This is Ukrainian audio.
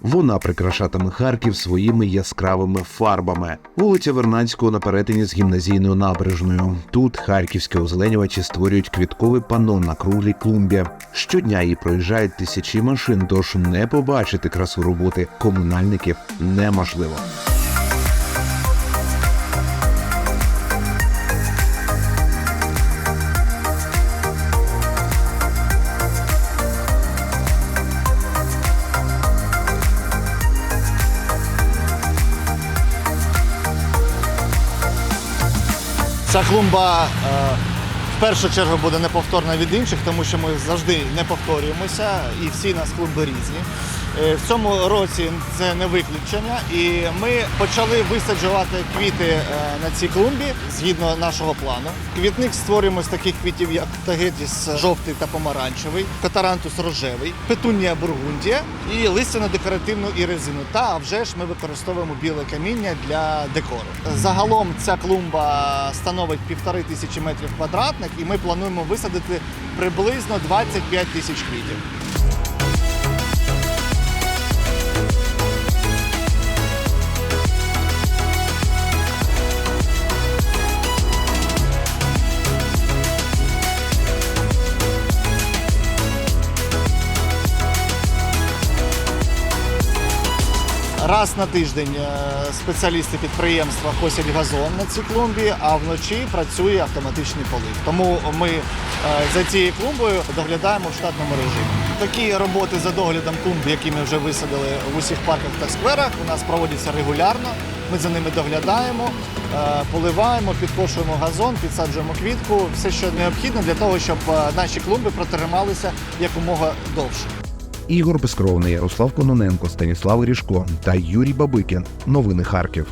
Вона прикрашатиме Харків своїми яскравими фарбами. Вулиця Вернадського на перетині з гімназійною набережною. Тут харківські озеленювачі створюють квітковий панно на круглій клумбі. Щодня її проїжджають тисячі машин, тож не побачити красу роботи комунальників неможливо. Ця клумба е, в першу чергу буде неповторна від інших, тому що ми завжди не повторюємося і всі нас клумби різні. Е, В цьому році це не виключення, і ми почали висаджувати квіти е, на цій клумбі згідно нашого плану. Квітник створюємо з таких квітів, як тагетіс жовтий та помаранчевий, катарантус рожевий, петунія бургундія і листяно-декоративну іризину. Та а вже ж ми використовуємо біле каміння для декору. Загалом ця клумба становить півтори тисячі метрів квадратних, і ми плануємо висадити приблизно 25 тисяч квітів. Раз на тиждень е, спеціалісти підприємства косять газон на цій клумбі, а вночі працює автоматичний полив. Тому ми е, за цією клумбою доглядаємо в штатному режимі. Такі роботи за доглядом клумб, які ми вже висадили в усіх парках та скверах, у нас проводяться регулярно. Ми за ними доглядаємо, е, поливаємо, підкошуємо газон, підсаджуємо квітку, все, що необхідно для того, щоб наші клумби протрималися якомога довше. Ігор Безкровний, Ярослав Кононенко, Станіслав Ріжко та Юрій Бабикін. Новини Харків.